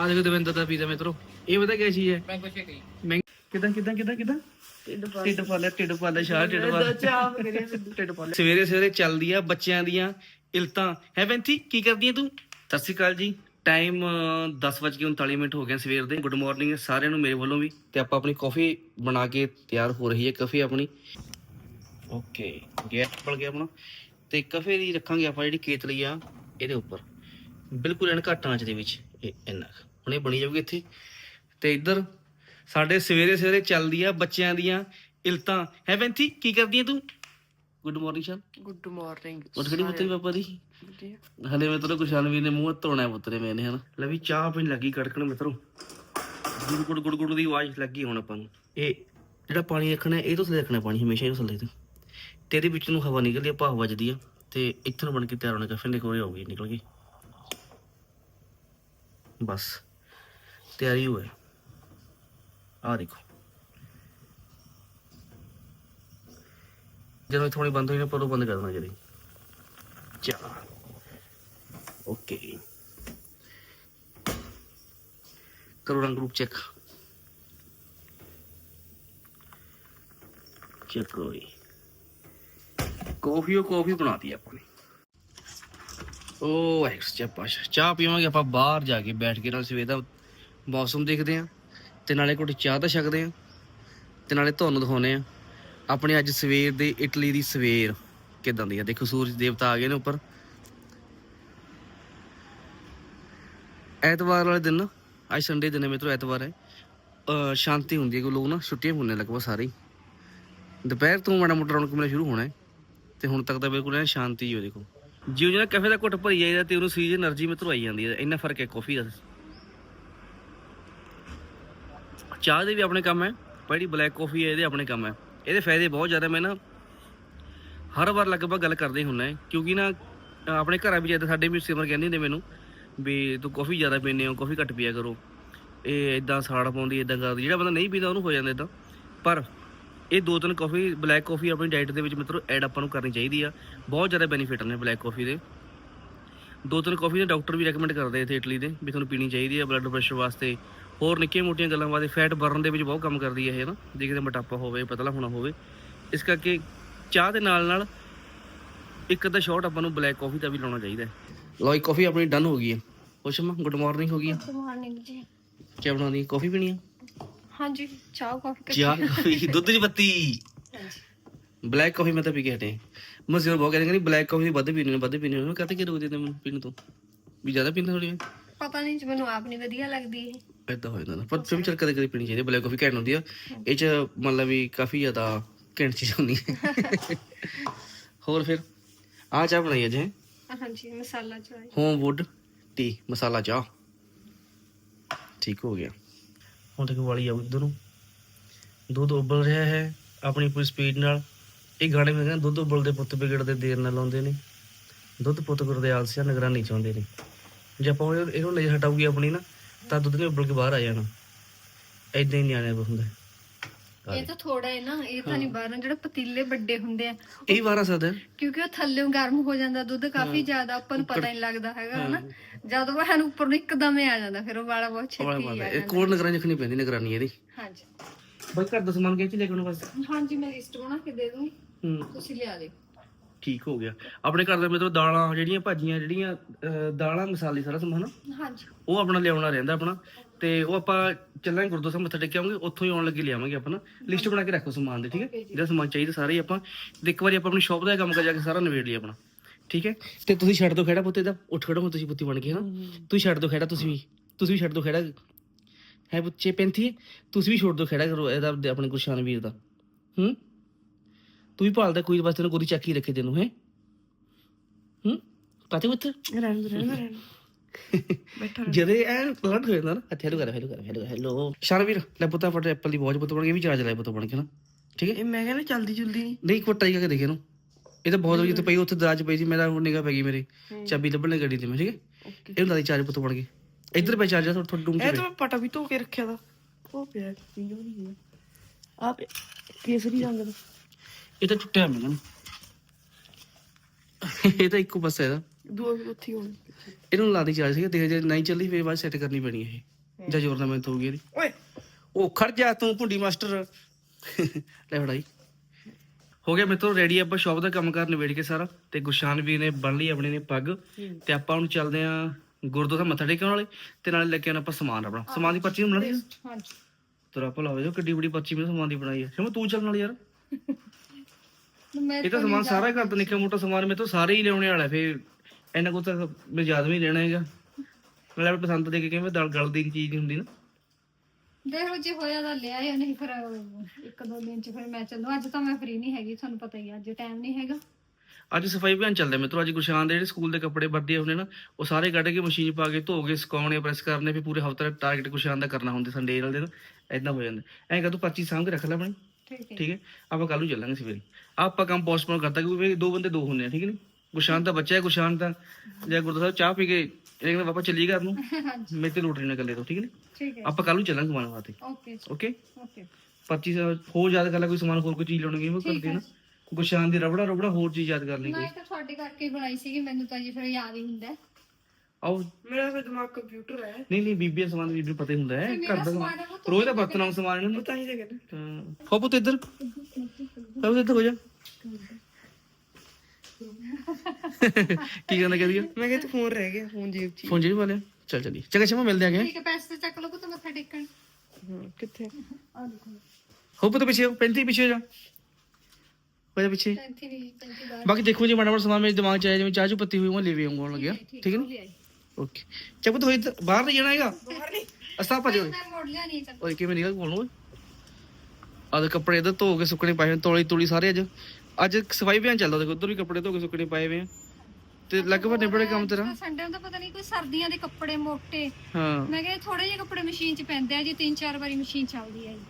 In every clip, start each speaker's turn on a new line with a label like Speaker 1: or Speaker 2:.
Speaker 1: ਆ ਦੇਖੋ ਦਵਿੰਦਰ ਦਾ ਪੀਜ਼ਾ ਮਿੱਤਰੋ। ਇਹ ਪਤਾ ਕੀ ਚੀਜ਼ ਹੈ?
Speaker 2: ਮੈਂਗੋ ਸ਼ੇਕ ਹੀ
Speaker 1: ਮੈਂ ਕਿਦਾਂ ਕਿਦਾਂ ਕਿਦਾਂ ਕਿਦਾਂ? ਢਿੱਡ ਪਾ ਲੈ ਢਿੱਡ ਪਾ ਲੈ ਸ਼ਾਹ ਢਿੱਡ ਪਾ ਲੈ
Speaker 3: ਚਾਪ ਕਰਿਆ
Speaker 1: ਢਿੱਡ ਪਾ ਲੈ ਸਵੇਰੇ ਸਵੇਰੇ ਚੱਲਦੀ ਆ ਬੱਚਿਆਂ ਦੀਆਂ ਇਲਤਾਂ। ਹੈ ਬੈਂਥੀ ਕੀ ਕਰਦੀ ਹੈ ਤੂੰ? ਸਤਿ ਸ਼੍ਰੀ ਅਕਾਲ ਜੀ। ਟਾਈਮ 10:39 ਮਿੰਟ ਹੋ ਗਏ ਸਵੇਰ ਦੇ। ਗੁੱਡ ਮਾਰਨਿੰਗ ਸਾਰਿਆਂ ਨੂੰ ਮੇਰੇ ਵੱਲੋਂ ਵੀ। ਤੇ ਆਪਾਂ ਆਪਣੀ ਕਾਫੀ ਬਣਾ ਕੇ ਤਿਆਰ ਹੋ ਰਹੀ ਹੈ ਕਾਫੀ ਆਪਣੀ। ਓਕੇ ਗੈਸ ਪਲ ਗਿਆ ਆਪਣਾ। ਤੇ ਕਾਫੇ ਦੀ ਰੱਖਾਂਗੇ ਆਪਾਂ ਜਿਹੜੀ ਕੇਤਲੀ ਆ ਇਹਦੇ ਉੱਪਰ। ਬਿਲਕੁਲ ਐਨ ਘੱਟ ਆਂਚ ਦੇ ਵਿੱਚ ਇਹ ਇੰਨਾ। ਹੁਣ ਇਹ ਬਣੀ ਜਾਊਗੀ ਇੱਥੇ। ਤੇ ਇੱਧਰ ਸਾਡੇ ਸਵੇਰੇ ਸਵੇਰੇ ਚੱਲਦੀ ਆ ਬੱਚਿਆਂ ਦੀਆਂ ਇਲਤਾਂ। ਹੈ ਬੈਂਥੀ ਕੀ ਕਰਦੀ ਹੈ ਤੂੰ? Good morning Shan
Speaker 3: good morning
Speaker 1: ਉੱਠ ਖੜੀ ਪੁੱਤਰੀ ਪਾਪਾ ਦੀ। ਹਲੇ ਮੈਂ ਤੇਰੇ ਗੁਸ਼ਾਨ ਵੀ ਨੇ ਮੂੰਹ ਧੋਣਾ ਹੈ ਪੁੱਤਰੇ ਮੈਨੇ ਹਨਾ। ਲੈ ਵੀ ਚਾਹ ਪੀਣ ਲੱਗੀ ਕੜਕਣ ਮਿੱਤਰੋ ਗੁੜ ਗੁੜ ਗੁੜ ਗੁੜ ਦੀ ਆਵਾਜ਼ ਲੱਗੀ ਹੁਣ ਆਪਾਂ ਨੂੰ। ਇਹ ਜਿਹੜਾ ਪਾਣੀ ਰੱਖਣਾ ਇਹ ਤੋਂ ਥੱਲੇ ਰੱਖਣਾ ਪਾਣੀ ਹਮੇਸ਼ਾ ਇਹ ਥੱਲੇ ਤੇ। ਤੇ ਇਹਦੇ ਵਿੱਚ ਨੂੰ ਹਵਾ ਨਿਕਲਦੀ ਆ ਭਾਵ ਵੱਜਦੀ ਆ। ਤੇ ਇੱਥੇ ਨੂੰ ਬਣ ਕੇ ਤਿਆਰ ਹੋਣਾ ਕਾਫੀ ਇਹ ਹੋ ਗਈ ਨਿਕਲ ਗਈ। ਬਸ। ਤਿਆਰੀ ਹੋਏ। ਆ ਦੇਖੋ। ਜਦੋਂ ਇਹ ਥੋੜੀ ਬੰਦ ਹੋਈ ਨਾ ਪਰ ਬੰਦ ਕਰ ਦੇਣਾ ਜਿਹੜੀ ਚਾ ਓਕੇ। ਕਰੋ ਰੰਗ ਗਰੁੱਪ ਚੈੱਕ। ਚੈੱਕ ਕਰੋ ਕਾਫੀ ਉਹ ਕਾਫੀ ਬਣਾਤੀ ਆਪਾਂ ਨੇ ਉਹ ਐਕਸ, ਚਾਹ ਪਾਸ਼ਾ ਚਾਹ ਪੀਵਾਂਗੇ ਆਪਾਂ ਬਾਹਰ ਜਾ ਕੇ, ਬੈਠ ਕੇ ਨਾਲ ਸਵੇਰ ਮੌਸਮ ਦੇਖਦੇ ਆ ਤੇ ਨਾਲੇ ਕੁਝ ਚਾਹ ਤਾਂ ਛਕਦੇ ਆ ਤੇ ਨਾਲੇ ਤੁਹਾਨੂੰ ਦਿਖਾਉਨੇ ਆ ਆਪਣੇ ਅੱਜ ਸਵੇਰ ਦੇ ਇਟਲੀ ਦੀ ਸਵੇਰ ਕਿਦਾਂ ਦੀ ਆ? ਦੇਖੋ ਸੂਰਜ ਦੇਵਤਾ ਆ ਗਏ ਨੇ ਉੱਪਰ। ਐਤਵਾਰ ਵਾਲੇ ਦਿਨ ਅੱਜ ਸੰਡੇ ਦਿਨ ਹੈ ਮਿੱਤਰੋ, ਐਤਵਾਰ ਹੈ। ਸ਼ਾਂਤੀ ਹੁੰਦੀ ਹੈ ਕਿ ਲੋਕ ਨਾ ਛੁੱਟੀਆਂ ਹੁੰਨੇ ਲੱਗਵਾ ਸਾਰੇ ਦੁਪਹਿਰ ਤੋਂ ਮਾੜਾ ਮੋਟਾ ਰੌਣਕ ਮੇਲਾ ਸ਼ੁਰੂ ਹੋਣਾ ਤੇ ਹੁਣ ਤੱਕ ਤਾਂ ਬਿਲਕੁਲ ਐ ਸ਼ਾਂਤੀ ਹੀ ਹੋ, ਦੇਖੋ। ਜਿਉਂ ਜਿਉਂ ਕੈਫੇ ਦਾ ਘੁੱਟ ਭਰੀ ਜਾਈਦਾ ਤੇ ਉਹਨੂੰ ਸੀਰੀਅਸ એનર્ਜੀ ਮਿੱਤਰੋ ਆਈ ਜਾਂਦੀ ਹੈ। ਇੰਨਾ ਫ਼ਰਕ ਹੈ ਕਾਫੀ ਦਾ। ਚਾਹ ਦੇ ਵੀ ਆਪਣੇ ਕੰਮ ਹੈ, ਪਰ ਜਿਹੜੀ ਬਲੈਕ ਕਾਫੀ ਹੈ, ਇਹਦੇ ਆਪਣੇ ਕੰਮ ਹੈ। ਇਹਦੇ ਫਾਇਦੇ ਬਹੁਤ ਜ਼ਿਆਦਾ ਮੈਂ ਨਾ ਹਰ ਵਾਰ ਲਗਭਗ ਗੱਲ ਕਰਦੇ ਹੁੰਨਾ ਹੈ, ਕਿਉਂਕਿ ਨਾ, ਆਪਣੇ ਘਰਾਂ ਵਿੱਚ ਜਦ ਸਾਡੇ ਵੀ ਸਿਮਰ ਕਹਿੰਦੇ ਹੁੰਦੇ ਮੈਨੂੰ ਵੀ ਤੂੰ ਕਾਫੀ ਜ਼ਿਆਦਾ ਪੀਂਦੇ ਹੋ ਕਾਫੀ ਘੱਟ ਪੀਆ ਕਰੋ। ਇਹ ਇਦਾਂ ਸਾੜ ਪਾਉਂਦੀ ਇਦਾਂ ਕਰਦੀ, ਜਿਹੜਾ ਬੰਦਾ ਨਹੀਂ ਪੀਂਦਾ ਉਹਨੂੰ ਹੋ ਜਾਂਦਾ ਇਦਾਂ ਪਰ ਇਹ ਦੋ ਤਿੰਨ ਕਾਫੀ ਬਲੈਕ ਕਾਫੀ ਆਪਣੀ ਡਾਈਟ ਦੇ ਵਿੱਚ ਮਿੱਤਰੋ ਐਡ ਆਪਾਂ ਨੂੰ ਕਰਨੀ ਚਾਹੀਦੀ ਆ। ਬਹੁਤ ਜ਼ਿਆਦਾ ਬੈਨੀਫਿਟ ਨੇ ਬਲੈਕ ਕਾਫੀ ਦੇ। ਦੋ ਤਿੰਨ ਕਾਫੀ ਦੇ ਡਾਕਟਰ ਵੀ ਰეკਮੈਂਡ ਕਰਦੇ ਇੱਥੇ ਇਟਲੀ ਦੇ, ਵੀ ਤੁਹਾਨੂੰ ਪੀਣੀ ਚਾਹੀਦੀ ਆ ਬਲੱਡ ਪ੍ਰੈਸ਼ਰ ਵਾਸਤੇ। ਹੋਰ ਨਿੱਕੀਆਂ ਮੋਟੀਆਂ ਗੱਲਾਂ ਵਾਸਤੇ ਫੈਟ ਬਰਨ ਦੇ ਵਿੱਚ ਬਹੁਤ ਕੰਮ ਕਰਦੀ ਹੈ ਇਹ ਨਾ ਜੇ ਕਿਤੇ ਮੋਟਾਪਾ ਹੋਵੇ ਪਤਲਾ ਹੋਣਾ ਹੋਵੇ। ਇਸ ਕਰਕੇ ਚਾਹ ਦੇ ਨਾਲ ਨਾਲ ਇੱਕ ਅੱਧਾ ਸ਼ਾਟ ਆਪਾਂ ਨੂੰ ਬਲੈਕ ਕਾਫੀ ਦਾ ਵੀ ਲਾਉਣਾ ਚਾਹੀਦਾ ਹੈ। ਇਹ ਕਾਫੀ ਆਪਣੀ ਡਨ ਹੋ ਗਈ ਹੈ। ਹੁਸ਼ਮ ਗੁੱਡ ਮਾਰਨਿੰਗ ਹੋ ਗਈ ਹੈ।
Speaker 3: ਗੁੱਡ ਮਾਰਨਿੰਗ ਜੀ।
Speaker 1: ਕੀ ਬਣਾਉਂਦੀ ਕਾਫੀ ਪੀਣੀ ਹੈ?
Speaker 3: ਹਾਂਜੀ ਚਾਹ ਕਾਫੀ
Speaker 1: ਚਾਹ ਕਾਫੀ ਦੁੱਧ ਦੀ ਬੱਤੀ ਬਲੈਕ ਕਾਫੀ ਮੈਂ ਤਾਂ ਪੀ ਕੇ ਹਟੇ ਮੈਂ ਜ਼ਰੂਰ ਬਹੁਤ ਕਹਿੰਦੇ ਕਿ ਬਲੈਕ ਕਾਫੀ ਵੱਧ ਪੀਣੀ ਨੇ ਵੱਧ ਪੀਣੀ ਨੇ ਮੈਂ ਕਹਤੇ ਕਿ ਰੋਕ ਦਿੰਦੇ ਮੈਨੂੰ ਪੀਣ ਤੋਂ? ਵੀ ਜ਼ਿਆਦਾ ਪੀਂਦਾ ਥੋੜੀ
Speaker 3: ਪਤਾ ਨਹੀਂ ਜੀ ਮੈਨੂੰ ਆਪ ਨਹੀਂ ਵਧੀਆ ਲੱਗਦੀ ਇਹ।
Speaker 1: ਏਦਾਂ ਹੋ ਜਾਂਦਾ ਨਾ। ਪਰ ਫਿਰ ਵੀ ਚੱਲ ਕਦੇ ਕਦੇ ਪੀਣੀ ਚਾਹੀਦੀ ਬਲੈਕ ਕਾਫੀ ਘੈਂਟ ਹੁੰਦੀ ਆ। ਇਹ ਚ ਮਤਲਬ ਵੀ ਕਾਫੀ ਜ਼ਿਆਦਾ ਘੈਂਟ ਚੀਜ਼ ਹੁੰਦੀ ਹੈ ਹੋਰ ਫਿਰ? ਆ ਚਾਹ ਬਣਾਈ ਅੱਜ ਹੈ?
Speaker 3: ਹਾਂਜੀ ਮਸਾਲਾ ਚਾਹ।
Speaker 1: ਹੋਮ ਵੁੱਡ ਟੀ ਮਸਾਲਾ ਚਾਹ। ਠੀਕ ਹੋ ਗਿਆ। ਹੁਣ ਤੱਕ ਵਾਲੀ ਆਉ ਇੱਧਰ ਨੂੰ। ਦੁੱਧ ਉਬਲ ਰਿਹਾ ਹੈ ਆਪਣੀ ਪੂਰੀ ਸਪੀਡ ਨਾਲ। ਇਹ ਗਾਣੇ ਵਿੱਚ ਕਹਿੰਦੇ ਦੁੱਧ ਉਬਲਦੇ ਪੁੱਤ ਵਿਗੜਦੇ ਦੇਰ ਨਾਲ ਲਾਉਂਦੇ ਨੇ। ਦੁੱਧ ਪੁੱਤ ਗੁਰਦੇ ਆਲਸੀਆ ਨਿਗਰਾਨੀ ਚਾਹੁੰਦੇ ਨੇ। ਜੇ ਆਪਾਂ ਇਹ- ਇਹਨੂੰ ਨਜ਼ਰ ਹਟਾਉਗੀ ਆਪਣੀ ਨਾ ਤਾਂ ਦੁੱਧ ਨੇ ਉਬਲ ਕੇ ਬਾਹਰ ਆ ਜਾਣਾ। ਐਦਾਂ ਹੀ ਨਿਆਣਿਆਂ ਦਾ ਹੁੰਦਾ।
Speaker 3: ਇਹ ਤਾਂ ਥੋੜਾ ਹੈ ਨਾ ਇਹ ਤਾਂ ਨਹੀਂ ਬਾਹਰ ਜਿਹੜੇ ਪਤੀਲੇ ਵੱਡੇ ਹੁੰਦੇ ਆ
Speaker 1: ਇਹ ਵਾਰਾ ਸਕਦਾ।
Speaker 3: ਕਿਉਂਕਿ ਉਹ ਥੱਲੇੋਂ ਗਰਮ ਹੋ ਜਾਂਦਾ ਦੁੱਧ ਕਾਫੀ ਜ਼ਿਆਦਾ ਆਪਾਂ ਨੂੰ ਪਤਾ ਨਹੀਂ ਲੱਗਦਾ ਹੈਗਾ ਹਨਾ? ਜਦੋਂ ਉਹ ਸਾਨੂੰ ਉੱਪਰ ਨੂੰ ਇੱਕਦਮ ਆ ਜਾਂਦਾ ਫਿਰ ਉਹ ਵਾਲਾ ਬਹੁਤ ਛੇਤੀ ਆ
Speaker 1: ਇਹ ਕੋਲ ਨਿਗਰਾਨੀ ਰੱਖਣੀ ਪੈਂਦੀ ਨਿਗਰਾਨੀ ਇਹਦੀ।
Speaker 3: ਹਾਂਜੀ।
Speaker 1: ਬਈ ਘਰ ਦਾ ਸਮਾਨ ਕਿਹ ਚ ਲੈ ਕੇ ਆਉਣਾ ਬਸ?
Speaker 3: ਹਾਂਜੀ ਮੈਂ ਲਿਸਟ ਬਣਾ ਕੇ ਦੇ ਦੂੰਗੀ। ਤੁਸੀਂ ਲਿਆ ਦੇ
Speaker 1: ਠੀਕ ਹੋ ਗਿਆ। ਆਪਣੇ ਘਰ ਦੇ ਮਤਲਬ ਦਾਲਾਂ ਜਿਹੜੀਆਂ ਭਾਜੀਆਂ ਜਿਹੜੀਆਂ ਅਹ, ਦਾਲਾਂ ਮਸਾਲੇ ਸਾਰਾ ਸਮਾਨ।
Speaker 3: ਹਾਂਜੀ।
Speaker 1: ਉਹ ਆਪਣਾ ਲਿਆਉਣਾ ਰਹਿੰਦਾ ਆਪਣਾ। ਤੇ ਉਹ ਆਪਾਂ ਚੱਲਾਂਗੇ ਗੁਰਦੁਆਰਾ ਸਾਹਿਬ ਮੱਥਾ ਟੇਕ ਕੇ ਆਵਾਂਗੇ। ਉੱਥੋਂ ਹੀ ਆਉਣ ਲੱਗੇ ਲਿਆਵਾਂਗੇ ਆਪਣਾ ਲਿਸਟ ਬਣਾ ਕੇ ਰੱਖੋ ਸਮਾਨ ਦੀ ਠੀਕ ਹੈ? ਜਿਹੜਾ ਸਮਾਨ ਚਾਹੀਦਾ ਸਾਰੇ ਹੀ ਆਪਾਂ। ਤੇ ਇੱਕ ਵਾਰੀ ਆਪਾਂ ਆਪਣੀ ਸ਼ਾਪ ਦਾ ਕੰਮ ਕਰ ਜਾ ਕੇ ਸਾਰਾ ਨਿਬੇੜ ਲਈ ਆਪਣਾ ਠੀਕ ਹੈ? ਤੇ ਤੁਸੀਂ ਛੱਡ ਦਿਓ ਖੇੜਾ ਪੁੱਤੇ ਦਾ। ਉੱਠ ਖੜੋ ਹੁਣ ਤੁਸੀਂ ਪੁੱਤੀ ਬਣ ਕੇ ਹਨਾ? ਤੁਸੀਂ ਛੱਡ ਦਿਓ ਖੇੜਾ ਤੁਸੀਂ ਵੀ। ਤੁਸੀਂ ਵੀ ਛੱਡ ਦਿਓ ਖੇੜਾ। ਹੈ ਬੱਚੇ ਪੈਂਥੀ ਤੁਸੀਂ ਵੀ ਛੱਡ ਦਿਓ ਖੇੜਾ ਕਰੋ ਇਹਦਾ ਆਪਣੇ ਗੁਰਸ਼ਾਨ ਵੀਰ ਦਾ। ਹੂੰ? ਤੂੰ ਵੀ ਭਾਲਦਾ ਕੋਈ ਬਸ ਤੈਨੂੰ ਗੋਦੀ ਚੱਕੀ ਰੱਖੇ ਤੈਨੂੰ ਹੈ? ਹੂੰ? ਪਾਤੇ ਪੁੱਤ
Speaker 3: ਰਹਿਣ ਰਹਿਣ ਰਹਿਣ ਬੈਠਾ
Speaker 1: ਜਦੇ ਐਨ ਪਲਟ ਹੋ ਜਾਂਦਾ ਨਾ ਅੱਛਾ ਹੈਲੋ ਕਰ ਹੈਲੋ ਕਰ ਹੈਲੋ ਹੈਲੋ। ਸ਼ਰਵੀਰ ਲੈ ਪੁੱਤਾ ਫਟ ਐਪਲ ਦੀ ਬਹੁਤ ਪੁੱਤ ਬਣ ਕੇ ਇਹ ਵੀ ਚਾਰਜ ਲੈ ਪੁੱਤ ਬਣ ਕੇ ਨਾ। ਠੀਕ ਹੈ?
Speaker 3: ਇਹ ਮੈਂ ਕਹਿੰਦਾ ਚਲਦੀ ਜੁਲਦੀ ਨਹੀਂ।
Speaker 1: ਨਹੀਂ ਇੱਕ ਵਾਰ ਟਰਾਈ ਕਰਕੇ ਦੇਖੇ ਇਹਨੂੰ। ਇਹ ਤਾਂ ਬਹੁਤ ਵਾਰੀ ਜਿੱਥੇ ਪਈ ਉੱਥੇ ਦਰਾਜ ਪਈ ਸੀ ਮੇਰਾ ਨਿਗਾਹ ਪੈ ਗਈ ਮੇਰੀ। ਚਾਬੀ ਲੱਭਣ ਲੱਗੀ ਗੱਡੀ ਤੇ ਮੈਂ ਠੀਕ ਹੈ? ਇਹਨੂੰ ਲਾ ਦੇ ਚਾਰਜ ਪੁੱਤ ਬਣ ਕੇ ਇੱਧਰ ਪੈ ਚਾਰਜ ਥੋੜਾ ਥੋੜਾ ਡੂੰਘ
Speaker 4: ਇਹ
Speaker 1: ਚ
Speaker 4: ਤਾਂ ਮੈਂ ਪਟਾ ਵੀ ਧੋ ਕੇ ਰੱਖਿਆ ਦਾ ਉਹ ਪਿਆ ਪੀਓ ਨਹੀਂ ਆਪ ਕੇਸਰੀ ਰੰਗ ਦਾ।
Speaker 1: ਇਹ ਤਾਂ ਟੁੱਟਿਆ ਮੈਨੂੰ ਇਹ ਤਾਂ ਇੱਕੋ ਪਾਸਾ ਇਹਦਾ
Speaker 4: ਦੂਆ ਵੀ ਉੱਥੇ ਹੀ ਹੋਣਾ।
Speaker 1: ਇਹਨੂੰ ਲਾ ਦੀ ਚਾਰਜ ਸੀਗਾ ਦੇਖ ਜੇ ਨਹੀਂ ਚੱਲੀ ਫੇਰ ਬਾਅਦ ਸੈੱਟ ਕਰਨੀ ਪੈਣੀ ਇਹ। ਜਾਂ ਜ਼ੋਰ ਨਾਲ ਮੈਂ ਗਈ ਇਹਦੀ।
Speaker 4: ਓਏ!
Speaker 1: ਉਹ ਖੜ ਜਾ ਤੂੰ ਭੁੰਡੀ ਮਾਸਟਰ। ਲੈ ਫੜਾਈ। ਹੋ ਗਿਆ ਮਿੱਤਰੋ ਰੈਡੀ ਆਪਾਂ ਸ਼ਾਪ ਦਾ ਕੰਮ ਕਰਨ ਵੇੜ ਕੇ ਸਾਰਾ। ਤੇ ਗੁਸ਼ਾਨ ਵੀਰ ਨੇ ਬੰਨ ਲਈ ਆਪਣੇ ਨੇ ਪੱਗ। ਤੇ ਆਪਾਂ ਹੁਣ ਚੱਲਦੇ ਆਂ ਗੁਰਦੁਆਰਾ ਮੱਥਾ ਟੇਕਣ ਵਾਲੇ। ਤੇ ਨਾਲੇ ਲੈ ਕੇ ਆਉਣਾ ਆਪਾਂ ਸਮਾਨ ਆਪਣਾ। ਸਮਾਨ ਦੀ ਪਰਚੀ ਬਣਾਉਣੀ
Speaker 3: ਹਾਂਜੀ।
Speaker 1: ਤੇਰਾ ਆਪਾਂ ਲਾਵੇ ਜੋ ਕਿੱਡੀ ਬੜੀ ਪਰਚੀ ਮੈਨੂੰ ਸਮਾਨ ਦੀ ਬਣਾਈ ਹੈ ਸ਼ਮਾ ਤੂੰ ਚੱਲਣ ਵਾਲੀ ਯਾਰ।
Speaker 3: ਮੈਂ
Speaker 1: ਇਹ ਤਾਂ ਸਮਾਨ ਸਾਰਾ ਘਰ ਤੋਂ ਨਿੱਕਾ ਮੋਟਾ ਸਮਾਨ ਮੇਰੇ ਤੋਂ ਸਾਰੇ ਹੀ ਲਿਆਉਣੇ ਵਾਲਾ ਫੇਰ ਇਹਨਾਂ ਕੋਲ ਤਾਂ ਮੈਂ ਯਾਦ ਵੀ ਰਹਿਣਾ ਹੈਗਾ। ਨਾਲੇ ਆਪਣੇ ਪਸੰਦ ਦੇ ਕੇ ਕਿਵੇਂ ਦਲ ਗਲ ਦੀ ਚੀਜ਼ ਹੁੰਦੀ ਨਾ।
Speaker 3: ਦੇਖੋ ਜੇ ਹੋਇਆ ਤਾਂ ਲਿਆ ਜਾਂ ਨਹੀਂ ਫਿਰ ਇੱਕ ਦੋ ਦਿਨ ਚ ਫਿਰ ਮੈਂ ਚੱਲੂ। ਅੱਜ ਤਾਂ ਮੈਂ ਫ੍ਰੀ ਨਹੀਂ ਹੈਗੀ ਤੁਹਾਨੂੰ ਪਤਾ ਹੀ ਆ ਅੱਜ ਟਾਈਮ ਨਹੀਂ ਹੈਗਾ।
Speaker 1: ਅੱਜ ਸਫ਼ਾਈ ਅਭਿਆਨ ਚੱਲਦਾ ਮਿੱਤਰੋ ਅੱਜ ਗੁਸ਼ਾਨ ਦੇ ਜਿਹੜੇ ਸਕੂਲ ਦੇ ਕੱਪੜੇ ਵਰਦੇ ਹੁੰਦੇ ਨਾ ਉਹ ਸਾਰੇ ਕੱਢ ਕੇ ਮਸ਼ੀਨ ਪਾ ਕੇ ਧੋ ਕੇ ਸੁਕਾਉਣੇ ਪ੍ਰੈਸ ਕਰਨੇ ਫਿਰ ਪੂਰੇ ਹਫ਼ਤੇ ਦਾ ਟਾਰਗੇਟ ਗੁਸ਼ਾਨ ਦਾ ਕਰਨਾ ਹੁੰਦਾ ਸੰਡੇ ਵਾਲੇ ਦਿਨ ਐਦਾਂ ਹੋ ਜਾਂਦਾ। ਐਂ ਕਹ ਤੂੰ 25 ਸਾਂਭ ਕੇ ਰੱਖ ਲੈ ਆਪਣੀ।
Speaker 3: ਠੀਕ ਹੈ
Speaker 1: ਠੀਕ ਹੈ? ਆਪਾਂ ਕੱਲ ਨੂੰ ਚੱਲਾਂਗੇ ਸਵੇਰੇ। ਆਪਾਂ ਕੰਮ ਪੋਸਟਪੋਨ ਕਰਤਾ ਕਿਉਂਕਿ ਵੀ ਦੋ ਬੰਦੇ ਦੋ ਹੁੰਦੇ ਆ ਠੀਕ ਨਹੀਂ ਗੁਸ਼ਾਨ ਦਾ ਬੱਚਾ ਹੈ ਗੁਸ਼ਾਨ ਦਾ ਜੇ ਗੁਰਦੁਆਰਾ ਸਾਹਿਬ ਚਾਹ ਪੀ ਕੇ ਇਹ ਕਹਿੰਦਾ ਪਾਪਾ ਚੱਲੀਏ ਘਰ ਨੂੰ? ਮੇਰੇ ਤੇ ਲੋਟਰੀ ਨਾ ਕੱਲੇ ਤੋਂ ਠੀਕ ਨਹੀਂ
Speaker 3: ਠੀਕ ਹੈ
Speaker 1: ਆਪਾਂ ਕੱਲ ਨੂੰ ਚੱਲਾਂਗੇ ਸਮਾਨ ਵਾਸਤੇ।
Speaker 3: Okay
Speaker 1: okay?
Speaker 3: ਓਕੇ।
Speaker 1: 25 ਹੋਰ ਯਾਦ ਕਰ ਲੈ ਕੋਈ ਸਮਾਨ ਹੋਰ ਕੋਈ ਚੀਜ਼ ਲਾਉਣੀ ਉਹ ਕਰ
Speaker 3: ਠੀਕ ਹੈ।
Speaker 1: ਦੇਣਾ ਗੁਸ਼ਾਨ ਦੀ ਰਬੜਾ ਰਬੜਾ ਹੋਰ ਚੀਜ਼ ਯਾਦ ਕਰ ਲਈ ਕੋਈ?
Speaker 3: ਮੈਂ ਤਾਂ ਤੁਹਾਡੇ ਕਰਕੇ ਹੀ ਬਣਾਈ ਸੀਗੀ ਮੈਨੂੰ ਤਾਂ ਜੀ ਫਿਰ ਯਾਦ ਹੀ ਹੁੰਦਾ ਹੈ।
Speaker 1: ਆਓ।
Speaker 4: ਮੇਰਾ ਫਿਰ ਦਿਮਾਗ ਕੰਪਿਊਟਰ ਹੈ।
Speaker 1: ਨਹੀਂ ਨਹੀਂ ਬੀਬੀ ਦਾ ਸਮਾਨ ਤਾਂ ਬੀਬੀ ਨੂੰ ਪਤਾ ਹੀ ਹੁੰਦਾ ਹੈ।
Speaker 3: ਮੇਰਾ
Speaker 1: ਘਰ ਦਾ
Speaker 3: ਸਮਾਨ
Speaker 1: ਸਮਾਨ
Speaker 3: ਹੈ, ਉਹ ਤਾਂ
Speaker 1: ਰੋਜ਼ ਦਾ ਵਰਤਣਾ ਸਮਾਨ ਇਹਨਾਂ ਨੂੰ
Speaker 4: ਪਤਾ ਹੀ ਤਾਂ ਕਹਿੰਦਾ
Speaker 1: ਹੋ। ਪੁੱਤ ਇੱਧਰ। ਹੋ ਇੱਧਰ ਹੋ ਜਾ। ਕੀ ਕਹਿੰਦਾ ਕਹਦੀ
Speaker 4: ਮੈਂ ਕਿਹਾ ਤੂੰ ਫੋਨ ਰਹਿ ਗਿਆ ਫੋਨ ਜੇਬ 'ਚ ਹੀ।
Speaker 1: ਫੋਨ ਜੀ ਵਾਲਿਆ? ਚੱਲ ਚੱਲੀ ਚੰਗਾ ਸ਼ਮਾ ਮਿਲਦੇ ਆਗੇ।
Speaker 3: ਠੀਕ ਹੈ ਪੈਸੇ ਤਾਂ ਚੱਕ ਲਓ ਪੁੱਤ ਮੱਥਾ ਟੇਕਣ।
Speaker 4: ਹਾਂ ਕਿੱਥੇ?
Speaker 3: ਆ ਦੇਖੋ।
Speaker 1: ਹੋ ਪੁੱਤ ਪਿੱਛੇ ਹੋ, 35 ਪਿੱਛੇ ਹੋ ਜਾ। ਹੋ ਜਾ ਪਿੱਛੇ।
Speaker 3: ਪੈਂਤੀ ਨਹੀਂ ਪੈਂਤੀ ਬਾਰ
Speaker 1: ਬਾਕੀ ਦੇਖੋ ਜੀ ਮਾੜਾ ਮਾੜਾ ਸਮਾਨ ਮੇਰੇ ਦਿਮਾਗ ਚ ਆਇਆ ਜਿਵੇਂ ਚਾਹ ਚੂ ਪੱਤੀ ਹੋਈ ਉਹ ਲੈ ਵੀ ਆਉਂਗਾ ਲੱਗਿਆ। ਠੀਕ ਹੈ ਨਾ? ਓਕੇ ਚੱਲ ਪੁੱਤ ਹੋਈ ਇੱਧਰ, ਬਾਹਰ ਨਹੀਂ ਜਾਣਾ ਹੈਗਾ?
Speaker 4: ਬਾਹਰ ਨਹੀਂ।
Speaker 1: ਅਸਤਾ ਭਜੋ
Speaker 3: ਮੈਂ ਮੋੜ ਲਿਆ ਨਹੀਂ ਚੱਲ।
Speaker 1: ਓਏ ਕਿਵੇਂ ਨਿਕਲ ਕੋਲ ਓਏ? ਆਦੇ ਕੱਪੜੇ ਇਧਰ ਧੋ ਕੇ ਸੁੱਕਣੇ ਪਾਏ ਹੋਏ ਤੋਲੀ ਤੋਲੀ ਸਾਰੇ ਅੱਜ। ਅੱਜ ਸਫ਼ਾਈ ਅਭਿਆਨ ਚੱਲਦਾ ਦੇਖੋ ਉਧਰ ਵੀ ਕੱਪੜੇ ਧੋ ਕੇ ਸੁੱਕਣੇ ਪਾਏ ਹੋਏ ਆ। ਤੇ ਲਗਭਗ ਨਿਬੜੇ ਕੰਮ ਤੇਰਾ।
Speaker 3: ਸੰਡੇ ਨੂੰ ਤਾਂ ਪਤਾ ਨਹੀਂ ਕੋਈ ਸਰਦੀਆਂ ਦੇ ਕੱਪੜੇ ਮੋਟੇ।
Speaker 1: ਹਾਂ।
Speaker 3: ਮੈਂ ਕਿਹਾ ਥੋੜੇ ਜਿਹੇ ਕੱਪੜੇ ਮਸ਼ੀਨ 'ਚ ਪੈਂਦੇ ਆ ਜੀ ਤਿੰਨ ਚਾਰ ਵਾਰੀ ਮਸ਼ੀਨ ਚੱਲਦੀ ਹੈ ਜੀ।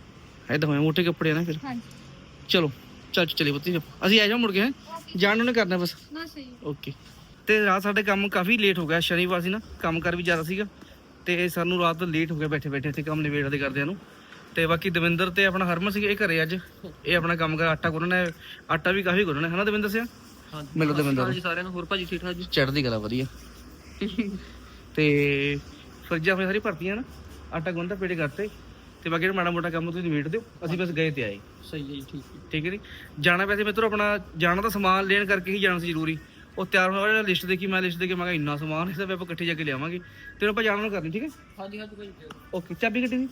Speaker 1: ਐਦਾਂ ਹੋਏ ਮੋਟੇ ਕੱਪੜੇ ਆ ਨਾ ਫਿਰ।
Speaker 3: ਹਾਂਜੀ।
Speaker 1: ਚਲੋ ਚੱਲ ਚਲੀ ਬੱਤੀ ਅਸੀਂ ਆ ਜਾ ਮੁੜ ਕੇ। ਜਾਣ ਨੇ ਕਰਨਾ ਬਸ।
Speaker 3: ਨਾ ਸਹੀ
Speaker 1: ਓਕੇ ਤੇ ਰਾਤ ਸਾਡੇ ਕੰਮ ਕਾਫੀ ਲੇਟ ਹੋ ਗਿਆ ਸ਼ਨੀਵਾਰ ਸੀ ਨਾ ਕੰਮ ਕਰ ਵੀ ਜ਼ਿਆਦਾ ਸੀਗਾ ਤੇ ਸਾਨੂੰ ਰਾਤ ਲੇਟ ਹੋ ਗਿਆ ਬੈਠੇ ਬੈਠੇ ਇੱਥੇ ਕੰਮ ਨਿਬੇੜਦੇ ਕਰਦਿਆਂ ਨੂੰ ਤੇ ਬਾਕੀ ਦਵਿੰਦਰ ਤੇ ਆਪਣਾ ਹਰਮਨ ਸੀਗੇ ਇਹ ਘਰੇ ਅੱਜ ਇਹ ਆਪਣਾ ਕੰਮ ਕਰ ਆਟਾ ਗੁੰਨਣਾ ਹੈ ਆਟਾ ਵੀ ਕਾਫੀ ਗੁੰਨਣਾ ਹੈ ਹਨਾ ਦਵਿੰਦਰ ਸਿਆ? ਮਿਲੋ ਦਵਿੰਦਰ ਹਾਂਜੀ ਸਾਰਿਆਂ ਨੂੰ ਹੋਰ ਭਾਜੀ ਠੀਕ ਠਾਕ ਜੀ? ਚੜ੍ਹਦੀ ਕਲਾ ਵਧੀਆ। ਤੇ ਫਰਿੱਜਾਂ ਆਪਣੀ ਸਾਰੀ ਭਰਤੀਆਂ ਨਾ ਆਟਾ ਗੁੰਨਦਾ ਪੇੜੇ ਕਰਤੇ ਤੇ ਬਾਕੀ ਜਿਹੜਾ ਮਾੜਾ ਮੋਟਾ ਕੰਮ ਤੁਸੀਂ ਨਿਬੇੜ ਦਿਓ ਅਸੀਂ ਬਸ ਗਏ ਤੇ ਆਏ। ਸਹੀ ਹੈ ਜੀ ਠੀਕ ਹੈ। ਠੀਕ ਹੈ ਜੀ? ਜਾਣਾ ਵੈਸੇ ਮਿੱਤਰੋ ਆਪਣਾ ਜਾਣਾ ਤਾਂ ਸਮਾਨ ਲੈਣ ਕਰਕੇ ਹੀ ਜਾਣਾ ਸੀ ਜ਼ਰੂਰੀ। ਉਹ ਤਿਆਰ ਹੋਇਆ ਜਿਹੜਾ ਲਿਸਟ ਦੇਖੀ ਮੈਂ ਲਿਸਟ ਦੇ ਕੇ ਮੈਂ ਕਿਹਾ ਇੰਨਾ ਸਮਾਨ ਇਸ ਦਾ ਆਪਾਂ ਇਕੱਠੇ ਜਾ ਕੇ ਲਿਆਵਾਂਗੇ। ਤੇ ਆਪਾਂ ਜਾਣਾ ਨੂੰ ਕਰਨੀ ਠੀਕ ਹੈ? ਹਾਂਜੀ ਹਾਂਜੀ ਭਾਈ। ਓਕੇ ਚਾਬੀ ਗੱਡੀ ਦੀ?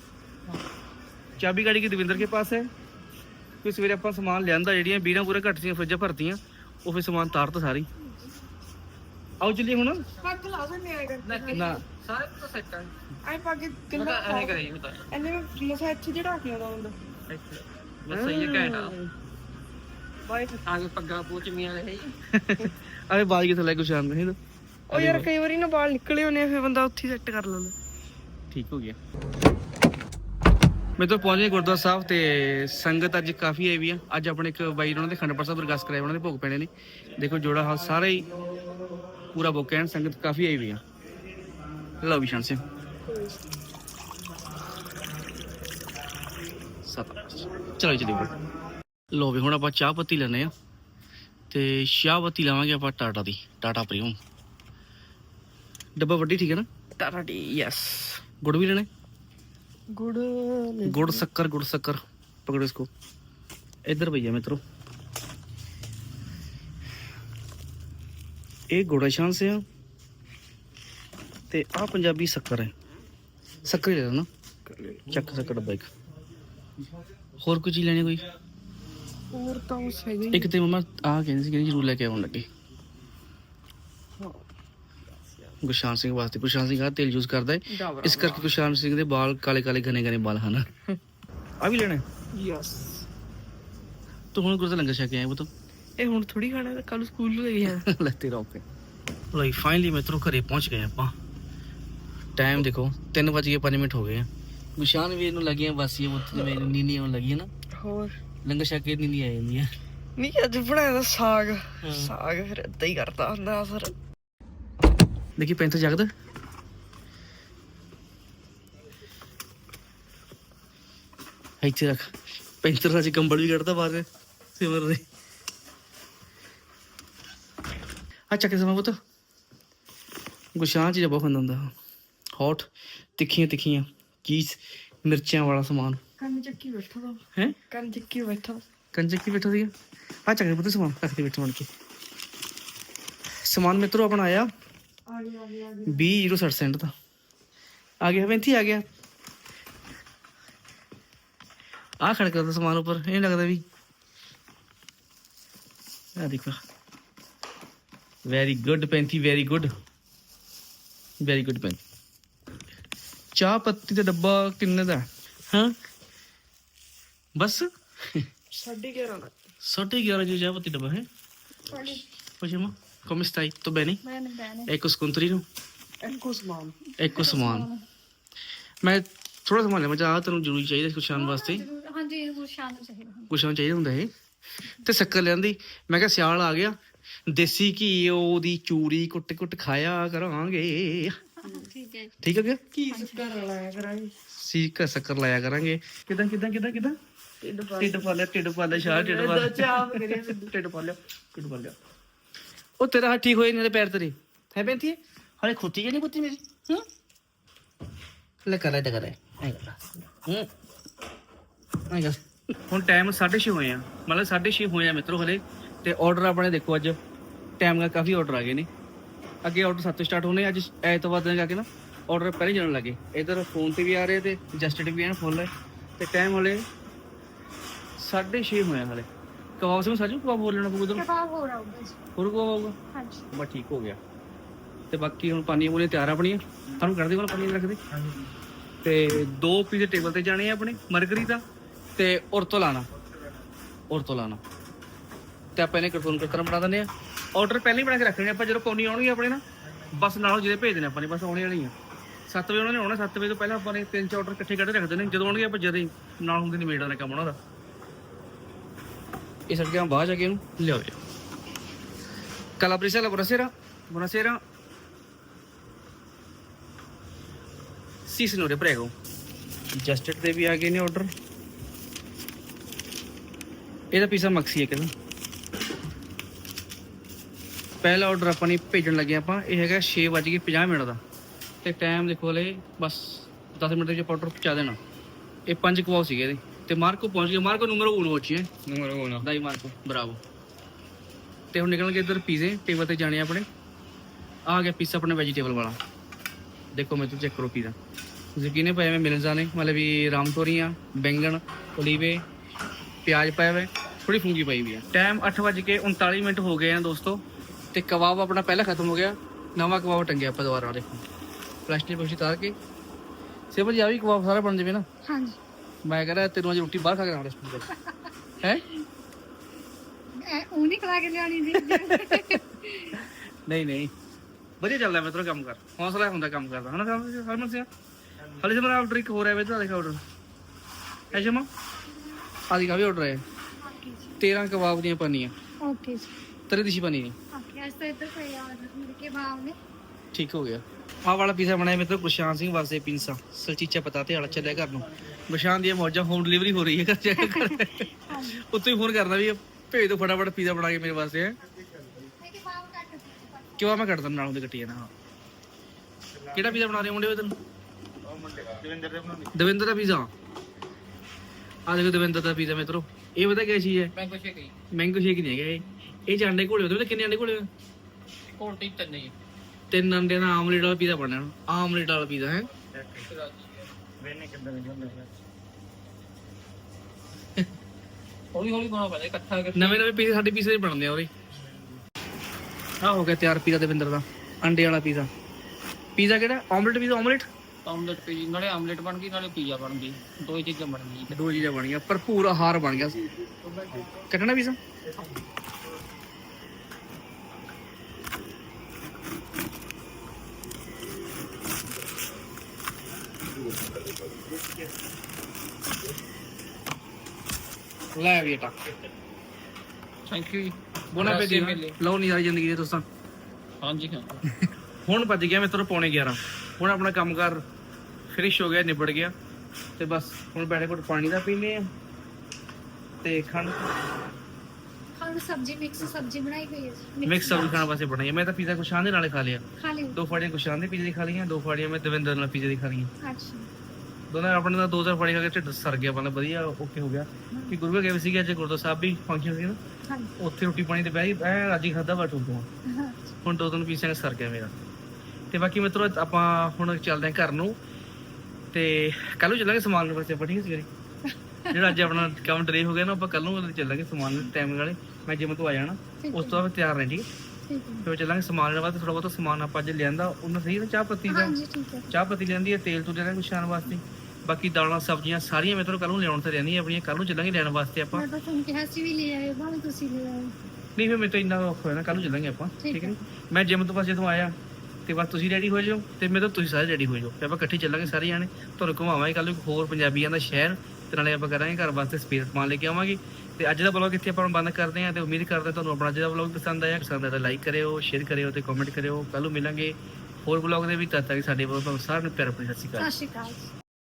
Speaker 1: ਚਾਬੀ ਗਾੜੀ ਕੀ ਦਵਿੰਦਰ ਕੇ ਪਾਸ ਹੈ? ਕੋਈ ਸਵੇਰੇ ਆਪਾਂ ਸਮਾਨ ਲਿਆਂਦਾ ਜਿਹੜੀਆਂ ਵੀਰਾਂ ਪੂਰੇ ਘੱਟ ਸੀਆਂ ਫਰਿੱਜਾਂ ਭਰਤੀਆਂ ਉਹ ਫਿਰ ਸਮਾਨ ਤਾਰਤ ਸਾਰੀ। ਆਓ ਚੱਲੀਏ ਹੁਣ।
Speaker 4: ਪੱਗ ਲਾ ਦਿੰਦੇ ਆ ਕਰ
Speaker 1: ਨਾ
Speaker 2: ਸਾਰੇ ਤਾਂ ਸੈੱਟ ਆ।
Speaker 4: ਆਏ ਪੱਗ ਕਿੰਨਾ
Speaker 2: ਐ ਕਰੇ ਹੁੰਦਾ
Speaker 4: ਐਨੇ ਮੈਂ ਮਸਾ ਇੱਥੇ ਜਿਹੜਾ ਕੇ ਆਉਂਦਾ ਹੁੰਦਾ।
Speaker 2: ਬਸ ਸਹੀ ਹੈ ਘੈਂਟਾ
Speaker 4: ਬਾਈ
Speaker 2: ਆ ਕੇ ਪੱਗਾਂ ਪੋਚਮੀਆਂ ਰਹੇ
Speaker 1: ਆਵੇ ਬਾਜ ਕਿੱਥੇ ਲੈ ਕੁਛ ਆਉਂਦੇ ਨਹੀਂ
Speaker 4: ਉਹ ਯਾਰ ਕਈ ਵਾਰੀ ਨਾ ਵਾਲ ਨਿਕਲੇ ਹੁੰਦੇ ਆ ਫਿਰ ਬੰਦਾ ਉੱਥੇ ਸੈੱਟ ਕਰ ਲੈਂਦਾ।
Speaker 1: ਠੀਕ ਹੋ ਗਿਆ। ਮੈਂ ਤਾਂ ਪਹੁੰਚ ਗੁਰਦੁਆਰਾ ਸਾਹਿਬ ਤੇ ਸੰਗਤ ਅੱਜ ਕਾਫੀ ਆਈ ਵੀ ਆ। ਅੱਜ ਆਪਣੇ ਇੱਕ ਬਾਈ ਉਹਨਾਂ ਦੇ ਖੰਡਪੜ ਸਾਹਿਬ ਅਰਦਾਸ ਕਰਾਏ ਉਹਨਾਂ ਦੇ ਭੋਗ ਪੈਣੇ ਨੇ। ਦੇਖੋ ਜੋੜਾ ਹਾਲ ਸਾਰਾ ਹੀ ਪੂਰਾ ਬੁੱਕ ਹੈ ਸੰਗਤ ਕਾਫੀ ਆਈ ਵੀ ਆ। ਲਓ ਵਿਸ਼ਾਨ ਸਿੰਘ। ਸਤ। ਚਲੋ ਜੀ ਲੋ ਵੀ ਹੁਣ ਆਪਾਂ ਚਾਹ ਪੱਤੀ ਲੈਣੇ ਆ ਤੇ ਸ਼ਾਹਵਤੀ ਲਾਵਾਂਗੇ ਆਪਾਂ ਟਾਟਾ ਦੀ ਟਾਟਾ ਪ੍ਰੀਮੀਅਮ। ਡੱਬਾ ਵੱਡੀ ਠੀਕ ਹੈ ਨਾ?
Speaker 4: ਟਾਟਾ ਦੀ ਯੈਸ।
Speaker 1: ਗੁੜ ਵੀ ਲੈਣਾ
Speaker 4: ਗੁੜ
Speaker 1: ਗੁੜ ਸ਼ੱਕਰ ਗੁੜ ਸ਼ੱਕਰ ਪਕੜੋ ਇਸਕੋ ਇੱਧਰ ਭਈਆ ਮਿੱਤਰੋ। ਇਹ ਗੁੜਾ ਸ਼ਾਂਸ ਆ ਤੇ ਆ ਪੰਜਾਬੀ ਸ਼ੱਕਰ ਹੈ। ਸ਼ੱਕਰ ਹੀ ਲੈਣਾ। ਚੱਕ ਸ਼ੱਕਰ ਡੱਬਾ ਇੱਕ। ਹੋਰ ਕੁਝ ਲੈਣੀ ਕੋਈ?
Speaker 4: ਹੋਰ ਤਾਂ ਉਸ ਹੈਗੇ
Speaker 1: ਇੱਕ ਤੇ ਮਮਾ ਆ ਕਹਿੰਦੀ ਸੀ ਕਿ ਜ਼ਰੂਰ ਲੈ ਕੇ ਆਉਣ ਲੱਗੇ। ਗੁਸ਼ਾਨ ਸਿੰਘ ਵਾਸਤੇ। ਗੁਸ਼ਾਨ ਸਿੰਘ ਆ ਤੇਲ ਯੂਜ਼ ਕਰਦਾ ਹੈ। ਇਸ ਕਰਕੇ ਗੁਸ਼ਾਨ ਸਿੰਘ ਦੇ ਵਾਲ ਕਾਲੇ ਕਾਲੇ ਘਨੇ ਘਨੇ ਵਾਲ ਹਨ। ਆ ਵੀ ਲੈਣਾ?
Speaker 4: ਯੈਸ।
Speaker 1: ਤੂੰ ਹੁਣ ਗੁਰਦਾ ਲੰਗਰ ਛਕ ਆਇਆ ਬਤੋ
Speaker 4: ਇਹ ਹੁਣ ਥੋੜੀ ਖਾਣਾ ਕੱਲ ਸਕੂਲ ਨੂੰ ਲੈ ਗਿਆ
Speaker 1: ਲੈ ਤੇਰਾ ਓਕੇ। ਲਈ ਫਾਈਨਲੀ ਮਿੱਤਰੋ ਘਰੇ ਪਹੁੰਚ ਗਏ ਆਪਾਂ। ਟਾਈਮ ਦੇਖੋ 3:05 ਮਿੰਟ ਹੋ ਗਏ ਆ। ਗੁਸ਼ਾਨ ਵੀਰ ਨੂੰ ਲੱਗੀਆਂ ਵਾਸੀਆਂ ਉੱਥੇ ਜਿਵੇਂ ਨੀਨੀ ਆਉਣ ਲੱਗੀਆਂ ਨਾ।
Speaker 4: ਹੋਰ?
Speaker 1: ਲੰਗਰ ਛਕ ਕੇ ਨੀਨੀ ਆ ਜਾਂਦੀ ਆ।
Speaker 4: ਨਹੀਂ ਅੱਜ ਬਣਾਇਆ ਦਾ ਸਾਗ। ਸਾਗ ਫਿਰ ਏਦਾਂ ਹੀ ਕਰਦਾ ਹੁੰਦਾ ਸਰ
Speaker 1: ਦੇਖੀ ਪੈਂਥਰ ਜਗਦਾ। ਇੱਥੇ ਰੱਖ। ਦਾ ਜੀ ਕੰਬਲ ਵੀ ਕੱਢਦਾ ਬਾਹਰ ਸਿਮਰ ਦੇ ਆ ਚੱਕ ਸਮਾਂ ਪੁੱਤ। ਗੁਸ਼ਾਂ ਬਹੁਤ ਖਾਂਦਾ ਹੁੰਦਾ। ਹੌਟ ਤਿੱਖੀਆਂ ਤਿੱਖੀਆਂ ਚੀਜ਼ ਮਿਰਚਾਂ ਵਾਲਾ ਸਮਾਨ।
Speaker 4: ਕੰਨ ਚੱਕੀ ਬੈਠਾ ਵਾ।
Speaker 1: ਹੈ?
Speaker 4: ਕੰਨ ਚੱਕੀ ਬੈਠਾ।
Speaker 1: ਕੰਜਕ ਕੀ ਬੈਠਾ ਸੀਗਾ। ਆ ਚੱਕ ਪੁੱਤ ਸਮਾਨ ਰੱਖ ਦੇ ਵਿੱਚ ਬਣ ਕੇ। ਸਮਾਨ ਮਿੱਤਰੋ ਆਪਣਾ ਆਇਆ।
Speaker 4: ਆ ਗਿਆ ਆ ਗਿਆ
Speaker 1: 20 ਸੈਂਟ ਦਾ। ਆ ਗਿਆ ਵੈਂਥੀ ਆ ਗਿਆ। ਆ ਖੜਕਾ ਦਾ ਸਮਾਨ ਉੱਪਰ ਇਹ ਨੀ ਲੱਗਦਾ ਵੀ। ਆ ਦੇਖੋ। ਵੈਰੀ ਗੁੱਡ ਪੈਂਥੀ ਵੈਰੀ ਗੁੱਡ ਵੈਰੀ ਗੁੱਡ ਪੈਨ ਚਾਹ ਪੱਤੀ ਦਾ ਡੱਬਾ ਕਿੰਨੇ ਦਾ ਹੈ? ਹਾਂ? ਬਸ?
Speaker 4: ਸਾਢੇ 11 ਦਾ
Speaker 1: ਸਾਢੇ 11 ਜੋ ਚਾਹ ਪੱਤੀ ਡੱਬਾ ਹੈ? Pajama, come stai? Tutto bene?
Speaker 3: ਬੈਨ ਬੈਨ
Speaker 1: Ecco scontrino,
Speaker 4: ਐਂਕੋ ਸਮਾਨ।
Speaker 1: ecco ਸਮਾਨ। ਮੈਂ ਥੋੜਾ ਸਮਾਨ ਲਿਆ ਮੈਂ ਤੈਨੂੰ ਜ਼ਰੂਰੀ ਚਾਹੀਦਾ ਕੁਛ ਖਾਣ ਵਾਸਤੇ।
Speaker 3: ਹਾਂਜੀ ਇਹ ਕੁਛ ਸ਼ਾਨ ਚਾਹੀਦਾ
Speaker 1: ਚਾਹੀਦਾ ਹੁੰਦਾ ਇਹ। ਤੇ ਸ਼ੱਕਰ ਲਿਆਂਦੀ। ਮੈਂ ਕਿਹਾ ਸਿਆਲ ਆ ਗਿਆ। ਦੇਸੀ ਘੀ ਉਹਦੀ ਚੂਰੀ ਕੁੱਟ ਕੁੱਟ ਖਾਇਆ ਕਰਾਂਗੇ।
Speaker 3: ਠੀਕ ਹੈ।
Speaker 1: ਠੀਕ ਹੈ ਕਿ
Speaker 4: ਕੀ ਸੁਕਰ ਲਾਇਆ ਕਰਾਂਗੇ।
Speaker 1: ਸੀ ਕਾ ਸ਼ੱਕਰ ਲਾਇਆ ਕਰਾਂਗੇ। ਕਿਦਾਂ ਕਿਦਾਂ ਕਿਦਾਂ ਕਿਦਾਂ?
Speaker 4: ਢਿੱਡ ਪਾ
Speaker 1: ਢਿੱਡ ਪਾ ਲਿਆ, ਢਿੱਡ ਪਾ ਲਿਆ, ਸ਼ਾਹ ਢਿੱਡ ਪਾ ਲਿਆ।
Speaker 4: ਚਾਹ ਕਰਿਆ
Speaker 1: ਢਿੱਡ ਪਾ ਲਿਆ, ਢਿੱਡ ਪਾ ਲਿਆ। ਉਹ ਤੇਰਾ ਹੱਥ ਹੋਏ ਨੇ ਪੈਰ ਤੇਰੇ? ਹੈ ਬੈਂਤੀ ਹਲੇ ਖੁੱਤੀ ਕਿ ਨਹੀਂ ਖੁੱਤੀ ਮੇਰੀ? ਹੂੰ? ਲੈ ਕਰ ਲੈ ਕਰ ਲੈ। ਐ ਕਰ ਹੂੰ। ਐ ਕਰ। ਹੁਣ ਟਾਈਮ 6:30 ਹੋਏ ਆ। ਮਤਲਬ 6:30 ਹੋਏ ਆ ਮਿੱਤਰੋ ਹਲੇ। ਤੇ ਆਰਡਰ ਆਪਣੇ ਦੇਖੋ ਅੱਜ। ਟਾਈਮ ਦਾ ਕਾਫੀ ਆਰਡਰ ਆ ਗਏ ਨੇ। ਅੱਗੇ ਆਰਡਰ 7 ਸਟਾਰਟ ਹੋਣੇ, ਅੱਜ ਐਤਵਾਰ ਦਿਨ ਜਾ ਕੇ ਨਾ ਆਰਡਰ ਪਹਿਲੇ ਜਾਣ ਲੱਗੇ। ਇਧਰ ਫੋਨ ਤੇ ਵੀ ਆ ਰਹੇ ਤੇ ਜਸਟਡ ਵੀ ਐਨ ਫੁੱਲ ਹੈ। ਤੇ ਟਾਈਮ ਹਲੇ 6:30 ਹੋਏ ਆ ਹਲੇ ਕਬਾਬ ਸੇ ਸਾਜੂ ਕਬਾਬ ਬੋਲ ਲੈਣਾ ਪਊਗਾ
Speaker 3: ਕਿਤਾਬ ਹੋ ਆਊਗਾ ਜੀ।
Speaker 1: ਹੋਰ ਕਬਾਬ ਆਊਗਾ?
Speaker 3: ਹਾਂਜੀ।
Speaker 1: ਬਸ ਠੀਕ ਹੋ ਗਿਆ। ਤੇ ਬਾਕੀ ਹੁਣ ਪਾਣੀ ਮੂਲੇ ਤਿਆਰ ਆ ਆਪਣੀਆਂ। ਤੁਹਾਨੂੰ ਕਰਦੇ ਕੋਲ ਪਾਣੀ ਰੱਖਦੇ? ਤੇ ਦੋ ਪੀਜ਼ੇ ਟੇਬਲ ਤੇ ਜਾਣੇ ਆ ਆਪਣੇ ਮਰਗਰੀ ਦਾ ਤੇ ਔਰਤੋਲਾਨਾ ਔਰਤੋਲਾਨਾ ਤੇ ਆਪਾਂ ਇਹਨੇ ਕਰਤੂਨ ਕਰਤਨ ਬਣਾ ਦਿੰਦੇ ਆ। ਆਰਡਰ ਪਹਿਲਾਂ ਹੀ ਬਣਾ ਕੇ ਰੱਖਣੇ ਆਪਾਂ ਜਦੋਂ ਪੌਣੀ ਆਉਣਗੇ ਆਪਣੇ ਨਾ ਬਸ ਨਾਲੋਂ ਜਿਹਦੇ ਭੇਜ ਦੇਣੇ ਆਪਾਂ ਨੇ ਬਸ ਆਉਣੇ ਵਾਲੀ ਆ। 7 ਵਜੇ ਉਹਨਾਂ ਨੇ ਆਉਣਾ 7 ਵਜੇ ਤੋਂ ਪਹਿਲਾਂ ਆਪਾਂ ਨੇ ਤਿੰਨ ਚਾਰ ਆਰਡਰ ਇਕੱਠੇ ਕਰਕੇ ਰੱਖ ਦੇਣੇ ਜਦੋਂ ਆਉਣਗੇ ਆਪਾਂ ਜਦੇ ਹੀ ਨਾਲ ਹੁੰਦੇ ਨਿਬੇੜਾ ਨੇ ਕੰਮ ਉਹਨਾਂ ਦਾ। ਇਹ ਸੜਕਾਂ ਬਾਹਰ ਜਾ ਕੇ ਇਹਨੂੰ? ਲਿਆਓ ਜੀ। Calabrese, buonasera. Buonasera. Sì, signore, prego. ਜਸਟਡ ਦੇ ਵੀ ਆ ਗਏ ਨੇ ਆਰਡਰ ਇਹਦਾ ਪੀਜ਼ਾ ਮਕਸੀ ਹੈ ਕਿਦਾਂ ਪਹਿਲਾ ਆਰਡਰ ਆਪਾਂ ਨੇ ਭੇਜਣ ਲੱਗੇ ਆਪਾਂ। ਇਹ ਹੈਗਾ 6:50 ਮਿੰਟ ਦਾ। ਤੇ ਟਾਈਮ ਦੇਖੋ ਹਲੇ ਬਸ 10 ਮਿੰਟ ਦੇ ਵਿੱਚ ਆਰਡਰ ਪਹੁੰਚਾ ਦੇਣਾ। ਇਹ ਪੰਜ ਕਵਾਉ ਸੀਗੇ ਇਹਦੇ। ਤੇ ਮਾਰਕੋ ਪਹੁੰਚ ਗਿਆ ਮਾਰਕੋ ਨੰਬਰ 1 ਹੋ ਚੀ ਹੈ
Speaker 2: ਨੰਬਰ 1
Speaker 1: ਦਾਈ ਮਾਰਕੋ ਬਰਾਵੋ। ਤੇ ਹੁਣ ਨਿਕਲ ਕੇ ਇੱਧਰ ਪੀਜ਼ੇ ਟੇਬਲ ਤੇ ਜਾਣੇ ਆ ਆਪਣੇ। ਆ ਗਿਆ ਪੀਜ਼ਾ ਆਪਣੇ ਵੈਜੀਟੇਬਲ ਵਾਲਾ। ਦੇਖੋ ਮੈਂ ਤੂੰ ਚੈੱਕ ਕਰੋ ਪੀਜ਼ਾ ਜ਼ਕੀਨੇ ਪਏ ਮੈਂ ਮਿਲਣ ਜਾਣੇ ਮਤਲਬ ਵੀ ਰਾਮ ਤੋਰੀਆਂ ਬੈਂਗਣ ਓਲੀਵੇ ਪਿਆਜ਼ ਪਾਇਆ ਹੋਇਆ ਥੋੜੀ ਫੂੰਗੀ ਪਈ ਵੀ ਆ। ਟਾਈਮ 8:39 ਮਿੰਟ ਹੋ ਗਏ ਆ ਦੋਸਤੋ। ਤੇ ਕਬਾਬ ਆਪਣਾ ਪਹਿਲਾਂ ਖਤਮ ਹੋ ਗਿਆ। ਨਵਾਂ ਕਬਾਬ ਟੰਗਿਆ ਆਪਾਂ ਦੁਬਾਰਾ ਦੇਖੋ। ਪਲਾਸਟਿਕ ਪੋਸਟੀ ਤਾਰ ਕੇ। ਸਿਮਰ ਜੀ ਆ ਵੀ ਕਬਾਬ ਸਾਰਾ ਬਣ ਜਾਵੇ ਨਾ?
Speaker 3: ਹਾਂਜੀ।
Speaker 1: ਮੈਂ ਕਹਿੰਦਾ ਤੈਨੂੰ ਅੱਜ ਰੋਟੀ ਬਾਹਰ ਖਾ ਕੇ ਆਉਣਾ ਸਕੂਲ ਹੈ?
Speaker 3: ਉਹ ਨਹੀਂ ਖਲਾ ਕੇ ਲਿਆਣੀ ਸੀ
Speaker 1: ਨਹੀਂ ਨਹੀਂ। ਵਧੀਆ ਚੱਲਦਾ ਮੈਂ ਤੇਰਾ ਕੰਮ ਕਰ। ਹੌਸਲਾ ਹੁੰਦਾ ਕੰਮ ਕਰਦਾ। ਹਨਾ ਹਰਮਨ ਸਿੰਘ ਹਲੇ ਜਮਾ ਆਰਡਰ ਇੱਕ ਹੋ ਰਿਹਾ ਵੇ ਤਾਂ ਦੇਖ ਆਰਡਰ ਹੈ ਜਮਾ ਆਦੀ ਕਾ ਵੀ ਆਰਡਰ ਹੈ 13 ਕਬਾਬ ਦੀਆਂ ਪਾਨੀਆਂ।
Speaker 3: ਓਕੇ ਜੀ।
Speaker 1: ਤੇਰੇ ਦਿਸ਼ੀ ਪਾਨੀ ਨਹੀਂ
Speaker 3: ਓਕੇ ਅੱਜ ਤਾਂ ਇੱਧਰ ਪਈ ਆ ਮੇਰੇ ਕੇ ਬਾਅਦ ਨੇ।
Speaker 1: ਠੀਕ ਹੋ ਗਿਆ। ਆਹ ਵਾਲਾ ਪੀਜ਼ਾ ਬਣਾਇਆ ਮੇਰੇ ਤੋਂ ਗੁਸ਼ਾਨ ਸਿੰਘ ਵਾਸਤੇ ਪੀਜ਼ਾ ਸਲਚੀਚਾ ਪਤਾਤੇ ਵਾਲਾ ਚੱਲਿਆ ਘਰ ਨੂੰ। ਗੁਸ਼ਾਨ ਦੀ ਮੌਜਾਂ ਹੋਮ ਡਿਲੀਵਰੀ ਹੋ ਰਹੀ ਹੈ ਘਰ ਜਾ ਕੇ।
Speaker 3: ਹਾਂਜੀ।
Speaker 1: ਉੱਤੇ ਹੀ ਫੋਨ ਕਰਦਾ ਵੀ ਭੇਜ ਦਿਓ ਫਟਾਫਟ ਪੀਜ਼ਾ ਬਣਾ ਕੇ ਮੇਰੇ ਵਾਸਤੇ ਹੈ।
Speaker 3: ਕੱਟ
Speaker 1: ਕਿਉਂ ਆ ਮੈਂ ਕੱਢ ਦਿੰਦਾ ਨਾਲ ਉਹਦੇ ਕੱਟੀ ਜਾਣਾ ਕਿਹੜਾ ਪੀਜ਼ਾ ਬਣਾ ਰਹੇ ਹੋ ਮੁੰਡੇ ਵੇ ਤੈਨੂੰ? ਦਵਿੰਦਰ ਦਾ ਪੀਜ਼ਾ? ਆ ਦੇਖੋ ਦਵਿੰਦਰ ਦਾ ਪੀਜ਼ਾ ਮਿੱਤਰੋ। ਇਹ ਪਤਾ ਕੀ ਚੀਜ਼ ਹੈ?
Speaker 2: ਮੈਂ ਕੁਛ ਕਹੀ
Speaker 1: ਮੈਂਗੋ ਸ਼ੇਕ ਨਹੀਂ ਹੈਗਾ ਇਹ। ਇਹ ਚ ਅੰਡੇ ਘੋਲੇ ਹੁੰਦੇ ਪਤਾ ਕਿੰਨੇ ਅੰਡੇ ਘੋਲੇ
Speaker 2: ਤੇ ਤੰਨ ਨਹੀਂ
Speaker 1: ਤਿੰਨ ਅੰਡੇ ਦਾ ਆਮਲੇਟ ਵਾਲਾ ਪੀਜ਼ਾ ਬਣਨਾ ਆਮਲੇਟ ਵਾਲਾ ਪੀਜ਼ਾ ਹੈ।
Speaker 2: ਹੌਲੀ ਹੌਲੀ ਬਣਾ ਪੈਂਦਾ ਇਕੱਠਾ ਕਰਕੇ।
Speaker 1: ਨਵੇਂ ਨਵੇਂ ਪੀਜ਼ੇ ਸਾਡੇ ਪੀਜ਼ੇ ਬਣਦੇ ਆ ਉਰੇ ਆ ਹੋ ਗਿਆ ਤਿਆਰ ਪੀਜ਼ਾ ਦਵਿੰਦਰ ਦਾ ਅੰਡੇ ਵਾਲਾ ਪੀਜ਼ਾ। ਪੀਜ਼ਾ ਕਿਹੜਾ? Omelette pizza omelette?
Speaker 2: ਆਮਲੇਟ ਪੀ ਨਾਲੇ ਆਮਲੇਟ ਬਣ ਗਈ ਨਾਲੇ ਪੀਜ਼ਾ ਬਣ ਗਈ। ਦੋ ਚੀਜ਼ਾਂ ਬਣ ਗਈਆਂ।
Speaker 1: ਦੋ ਚੀਜ਼ਾਂ ਬਣੀਆਂ ਭਰਪੂਰ ਆਹਾਰ ਬਣ ਗਿਆ। ਕੱਟਣਾ ਪੀਜ਼ਾ? ਲੈ ਵੀ ਟੱਕ
Speaker 2: ਥੈਂਕ ਯੂ
Speaker 1: ਬੋਨਾ ਪੇ
Speaker 2: Grazie mille.
Speaker 1: ਲਓ ਨਹੀਂ ਸਾਰੀ ਜ਼ਿੰਦਗੀ ਦੇ ਦੋਸਤਾਂ।
Speaker 2: ਹਾਂਜੀ ਹਾਂ।
Speaker 1: ਹੁਣ ਵੱਜ ਗਿਆ ਮਿੱਤਰੋ ਪੌਣੇ 11 ਹੁਣ ਆਪਣਾ ਕੰਮਕਾਰ ਫਿਨਿਸ਼ ਹੋ ਗਿਆ ਨਿਬੜ ਗਿਆ। ਤੇ ਬਸ ਹੁਣ ਬੈਠੇ ਕੋਲ ਪਾਣੀ ਦਾ ਪੀਨੇ ਆ। ਤੇ ਖੰਡ।
Speaker 3: ਆਪਾਂ ਨੂੰ ਸਬਜ਼ੀ ਮਿਕਸ ਸਬਜ਼ੀ ਬਣਾਈ ਹੋਈ ਹੈ ਜੀ।
Speaker 1: ਮਿਕਸ ਸਬਜ਼ੀ ਖਾਣ ਵਾਸਤੇ ਬਣਾਈ ਹੈ। ਮੈਂ ਤਾਂ ਪੀਜ਼ਾ ਕੁਸ਼ਾਨ ਦੇ ਨਾਲੇ ਖਾ ਲਿਆ।
Speaker 3: ਖਾ
Speaker 1: ਦੋ ਫਾੜੀਆਂ ਕੁਸ਼ਾਨ ਦੇ ਪੀਜ਼ੇ ਦੀ ਖਾ ਲਈਆਂ ਦੋ ਫਾੜੀਆਂ ਮੈਂ ਦਵਿੰਦਰ ਨਾਲ ਪੀਜ਼ੇ ਦੀ ਖਾ ਲਈਆਂ।
Speaker 3: ਅੱਛਾ।
Speaker 1: ਦੋਨਾਂ ਆਪਣੇ ਦਾ ਦੋ ਚਾਰ ਫਾੜੀ ਖਾ ਕੇ ਢਿੱਡ ਸਰ ਗਿਆ ਮਤਲਬ ਵਧੀਆ ਓਕੇ ਹੋ ਗਿਆ। ਕਿ ਗੁਰੂ ਗਏ ਸੀਗੇ ਅੱਜ ਗੁਰਦੁਆਰਾ ਸਾਹਿਬ ਵੀ ਫੰਕਸ਼ਨ ਸੀ ਨਾ? ਉੱਥੇ ਰੋਟੀ ਪਾਣੀ ਤੇ ਬਹਿ ਐ ਰਾਜੀ ਖਾਦਾ ਵਾ
Speaker 3: ਹਾਂ
Speaker 1: ਹੁਣ ਦੋ ਤਿੰਨ ਪੀਸਿਆਂ ਸਰ ਗਿਆ ਮੇਰਾ। ਤੇ ਬਾਕੀ ਮਿੱਤਰੋ ਆਪਾਂ ਹੁਣ ਚੱਲਦੇ ਹਾਂ ਘਰ ਨੂੰ। ਤੇ ਕੱਲ ਨੂੰ ਚੱਲਾਂਗੇ ਸਮਾਨ ਆਪਾਂ ਠੀਕ ਹੈ ਸਵੇਰੇ? ਜਿਹੜਾ ਅੱਜ ਆਪਣਾ ਕੰਮ ਡਰੇ ਹੋ ਗਿਆ ਨਾ ਆਪਾਂ ਕੱਲ ਨੂੰ ਚੱਲਾਂਗੇ ਸਮਾਨ ਟਾਈਮ ਵਾਲੇ। ਮੈਂ ਜਿਮ ਤੋਂ ਆ ਜਾਣਾ ਉਸ ਤੋਂ ਬਾਅਦ ਤਿਆਰ ਰਹਿ ਠੀਕ ਫਿਰ ਚੱਲਾਂਗੇ ਸਮਾਨ ਲੈਣ ਵਾਸਤੇ ਥੋੜਾ ਬਹੁਤਾ ਸਮਾਨ ਆਪਾਂ ਅੱਜ ਲਿਆਂਦਾ ਉਹਨਾਂ ਸਹੀ ਨਾ ਚਾਹ ਪੱਤੀ ਦਾ ਚਾਹ ਪੱਤੀ ਲੈਂਦੀ ਹੈ ਤੇਲ ਤੋਂ ਲੈਣਾ ਕੁਛ ਖਾਣ ਵਾਸਤੇ? ਬਾਕੀ ਦਾਲਾਂ ਸਬਜ਼ੀਆਂ ਸਾਰੀਆਂ ਮੈਂ ਤੁਹਾਨੂੰ ਕੱਲ ਨੂੰ ਲਿਆਉਣ ਤੇ ਰਹਿੰਦੀਆਂ ਆਪਣੀਆਂ ਕੱਲ ਨੂੰ ਚੱਲਾਂਗੇ ਲੈਣ ਵਾਸਤੇ ਆਪਾਂ।
Speaker 3: ਮੈਂ ਤਾਂ ਤੁਹਾਨੂੰ ਕਿਹਾ ਸੀ ਵੀ ਲੈ ਆਇਓ ਭਾਵੇਂ ਤੁਸੀਂ ਲੈ ਆਇਓ।
Speaker 1: ਨਹੀਂ ਫਿਰ ਮੇਰੇ ਤੋਂ ਇੰਨਾ ਔਖਾ ਹੋਇਆ ਨਾ ਕੱਲ ਨੂੰ ਚੱਲਾਂਗੇ ਆਪਾਂ
Speaker 3: ਠੀਕ ਹੈ।
Speaker 1: ਨੀ? ਮੈਂ ਜਿਮ ਤੋਂ ਪਾਸ ਜਦੋਂ ਆਇਆ ਤੇ ਬਸ ਤੁਸੀਂ ਰੈਡੀ ਹੋ ਜਾਓ ਤੇ ਮੇਰੇ ਤੋਂ ਤੁਸੀਂ ਸਾਰੇ ਰੈਡੀ ਹੋ ਜਾਓ ਤੇ ਆਪਾਂ ਇਕੱਠੇ ਚੱਲਾਂਗੇ ਸਾਰੇ ਜਾਣੇ ਤੁਹਾਨੂੰ ਘੁਮਾਵਾਂਗੇ ਕੱਲ ਨੂੰ ਇੱਕ ਹੋਰ ਪੰਜਾਬੀਆਂ ਦਾ ਸ਼ਹਿਰ ਤੇ ਨਾਲੇ ਆਪਾਂ ਕਰਾਂਗੇ ਘਰ ਵਾਸਤੇ ਸਪੇਸ ਸਮਾਨ ਲੈ ਕੇ ਆਵਾਂਗੇ। ਤੇ ਅੱਜ ਦਾ ਬਲੌਗ ਇੱਥੇ ਆਪਾਂ ਹੁਣ ਬੰਦ ਕਰਦੇ ਹਾਂ ਤੇ ਉਮੀਦ ਕਰਦੇ ਹਾਂ ਤੁਹਾਨੂੰ ਆਪਣਾ ਅੱਜ ਦਾ ਬਲੌਗ ਪਸੰਦ ਆਇਆ। ਪਸੰਦ ਆਇਆ ਤਾਂ ਲਾਈਕ ਕਰਿਓ ਸ਼ੇਅਰ ਕਰਿਓ ਤੇ ਕਮੈਂਟ ਕਰਿਓ। ਕੱਲ ਨੂੰ ਮਿਲਾਂਗੇ ਹੋਰ ਬਲੌਗ ਦੇ ਵੀ ਤਦ ਤੱਕ ਸਾਡੇ ਵੱਲੋਂ ਤੁਹਾਨੂੰ ਸਾਰਿਆਂ ਨੂੰ ਪਿਆਰ ਭਰੀ ਸਤਿ ਸ਼੍ਰੀ ਅਕਾਲ।
Speaker 3: ਸਤਿ ਸ਼੍ਰੀ ਅਕਾਲ।